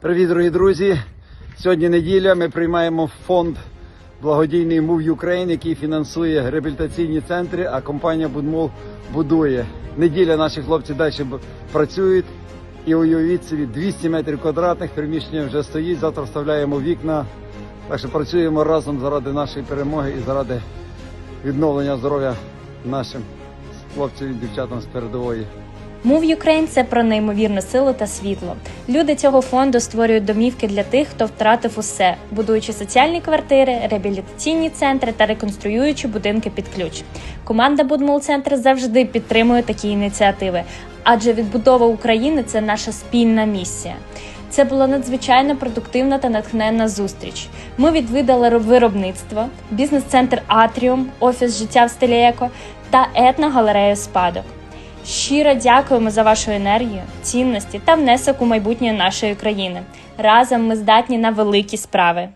Привіт, дорогі друзі! Сьогодні неділя. Ми приймаємо фонд благодійний Move Ukraine, який фінансує реабілітаційні центри, а компанія Будмол будує. Неділя наші хлопці далі працюють. І уявіть собі, 200 метрів квадратних приміщення вже стоїть. Завтра вставляємо вікна. Так що працюємо разом заради нашої перемоги і заради відновлення здоров'я нашим хлопцям і дівчатам з передової. Move Ukraine – це про неймовірну силу та світло. Люди цього фонду створюють домівки для тих, хто втратив усе, будуючи соціальні квартири, реабілітаційні центри та реконструюючи будинки під ключ. Команда Будмол Центр завжди підтримує такі ініціативи, адже відбудова України це наша спільна місія. Це була надзвичайно продуктивна та натхненна зустріч. Ми відвідали виробництво, бізнес-центр Атріум, офіс життя в стилі еко та етногалерею спадок. Щиро дякуємо за вашу енергію, цінності та внесок у майбутнє нашої країни. Разом ми здатні на великі справи.